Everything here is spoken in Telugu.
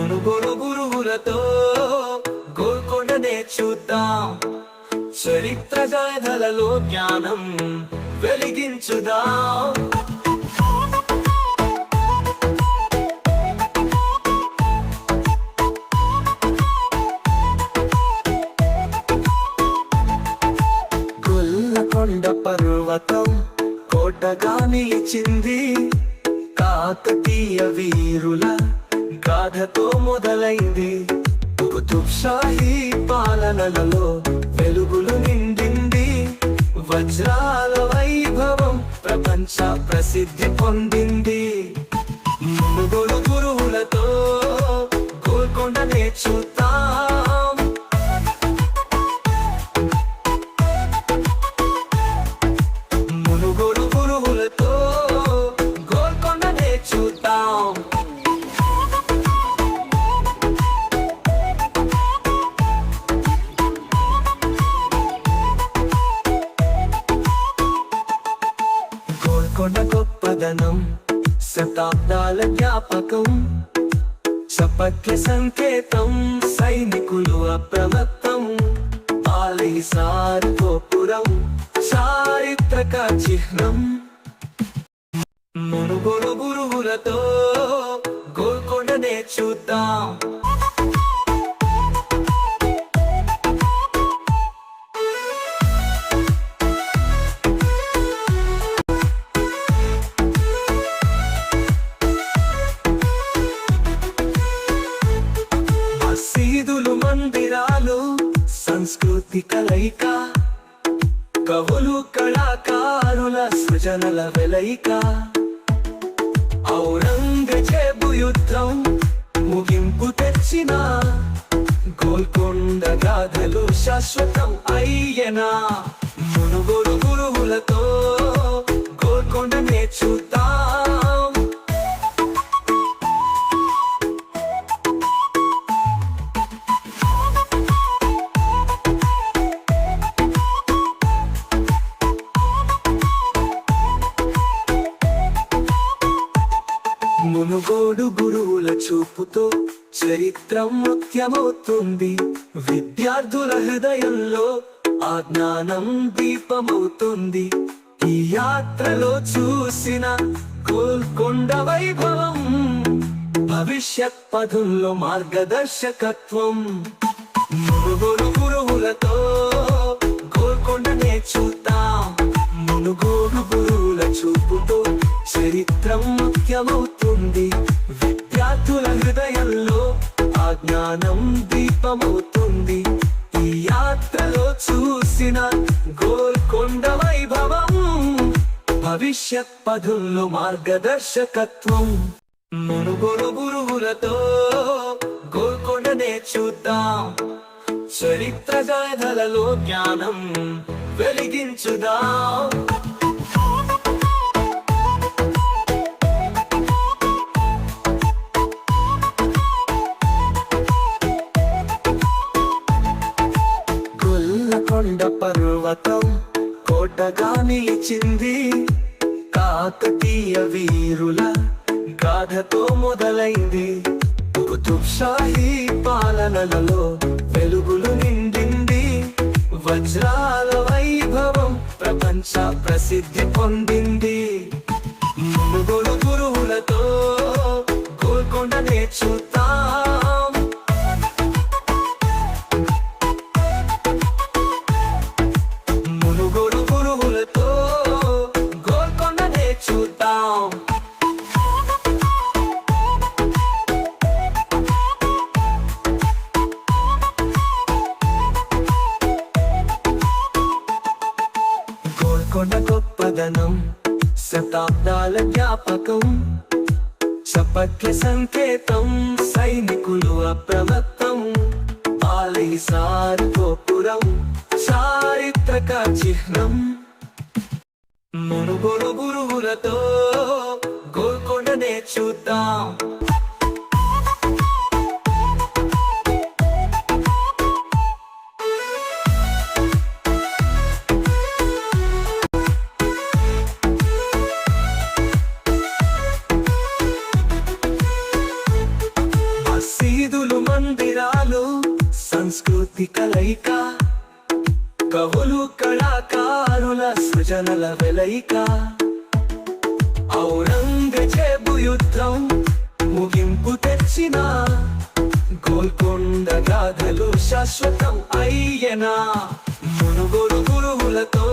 గురు గురువులతో గోల్కొండ నేర్చుద్దాం చరిత్ర గాథలలో జ్ఞానం వెలిగించుదాం. కొండ పర్వతం కోటగా నిలిచింది కాకతీయ వీరుల గాథతో మొదలైంది. షాహీ పాలనలలో వెలుగులు నిండింది. వజ్రాల వైభవం ప్రపంచ ప్రసిద్ధి పొందింది. మునుగోలు గురువులతో గోల్కొండ నేర్చుతాం. మునుగోడు గురువులతో గోల్కొండ నేర్చుతాం. గోల్కొండ గొప్పదనం శతాబ్దాల జ్ఞాపకం చపక్య సంకేతం సైనికులు అప్రమత్తం ఆలయసారి గోపురం చారిత్రక చిహ్నం. మునుగోడు గురువులతో గోల్కొండనే చూద్దాం. కవులు కళాకారుల సృజనల వెలయిక. ఔరంగజేబు యుద్ధం ముగింపు తెచ్చిన గోల్కొండ గాథలు శాశ్వతం అయ్యనా? మునుగోడు గురువులతో గోల్కొండ నేర్చు మునుగోడు గురువుల చూపుతో చరిత్రం ముఖ్యమవుతుంది. విద్యార్థుల హృదయంలో ఆ జ్ఞానం దీపమవుతుంది. ఈ యాత్రలో చూసిన గోల్కొండ వైభవం భవిష్యత్ పదుల్లో మార్గదర్శకత్వం. మునుగోడు గురువులతో గోల్కొండ నేర్చుతాం మునుగోడు గురువుల చూపుతో చరిత్రం ముఖ్యమవుతుంది. విద్యార్థుల హృదయంలో ఆ జ్ఞానం దీపమవుతుంది. ఈ యాత్రలో చూసిన గోల్కొండ వైభవం భవిష్యత్ పదుల్లో మార్గదర్శకత్వం. మునుగోడు గురువులతో గోల్కొండనే చూద్దాం. చరిత్ర గాథలలో జ్ఞానం వెలిగించుదాం. కాకతీయ వీరుల గాథతో మొదలైంది. కుతుబ్షాహీ పాలనలలో వెలుగులు నిండింది. వజ్రాల వైభవం ప్రపంచ ప్రసిద్ధి పొందింది. మునుగోడు గురువులతో కోల్కొండ నేర్చుతూ గోల్కొండ గొప్పదనం శతాబ్దాల జ్ఞాపకం చపక్య సంకేతం సైనికులు అప్రమత్తం ఆలయసారి గోపురం చారిత్రక చిహ్నం మునుగోడు గురువులతో గోల్కొండనే చూద్దాం. కలయిక కవులు కళాకారుల సృజనల వెలయిక. ఔరంగజేబు యుద్ధం ముగింపు తెచ్చిన గోల్కొండ గాథలు శాశ్వతం అయ్యనా? మునుగోలు గురువులతో